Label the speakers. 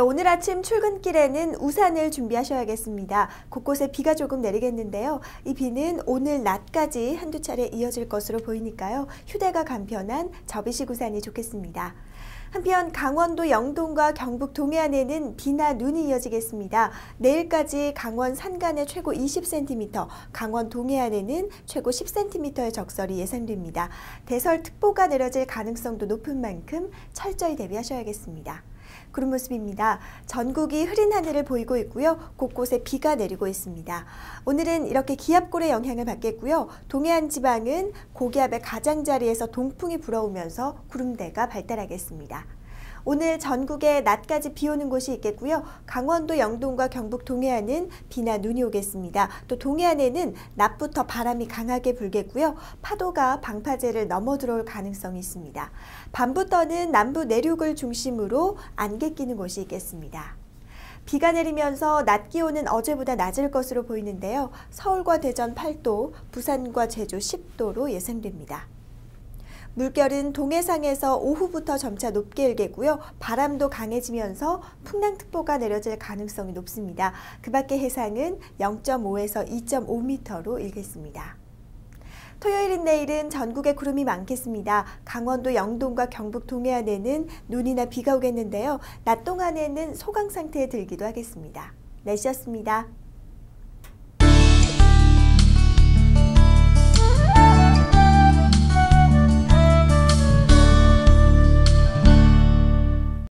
Speaker 1: 오늘 아침 출근길에는 우산을 준비하셔야겠습니다. 곳곳에 비가 조금 내리겠는데요. 이 비는 오늘 낮까지 한두 차례 이어질 것으로 보이니까요. 휴대가 간편한 접이식 우산이 좋겠습니다. 한편 강원도 영동과 경북 동해안에는 비나 눈이 이어지겠습니다. 내일까지 강원 산간에 최고 20cm, 강원 동해안에는 최고 10cm의 적설이 예상됩니다. 대설특보가 내려질 가능성도 높은 만큼 철저히 대비하셔야겠습니다. 구름 모습입니다. 전국이 흐린 하늘을 보이고 있고요. 곳곳에 비가 내리고 있습니다. 오늘은 이렇게 기압골의 영향을 받겠고요. 동해안 지방은 고기압의 가장자리에서 동풍이 불어오면서 구름대가 발달하겠습니다. 오늘 전국에 낮까지 비 오는 곳이 있겠고요. 강원도 영동과 경북 동해안은 비나 눈이 오겠습니다. 또 동해안에는 낮부터 바람이 강하게 불겠고요. 파도가 방파제를 넘어 들어올 가능성이 있습니다. 밤부터는 남부 내륙을 중심으로 안개 끼는 곳이 있겠습니다. 비가 내리면서 낮 기온은 어제보다 낮을 것으로 보이는데요. 서울과 대전 8도, 부산과 제주 10도로 예상됩니다. 물결은 동해상에서 오후부터 점차 높게 일겠고요. 바람도 강해지면서 풍랑특보가 내려질 가능성이 높습니다. 그 밖의 해상은 0.5에서 2.5m로 일겠습니다. 토요일인 내일은 전국에 구름이 많겠습니다. 강원도 영동과 경북 동해안에는 눈이나 비가 오겠는데요. 낮 동안에는 소강 상태에 들기도 하겠습니다. 날씨였습니다.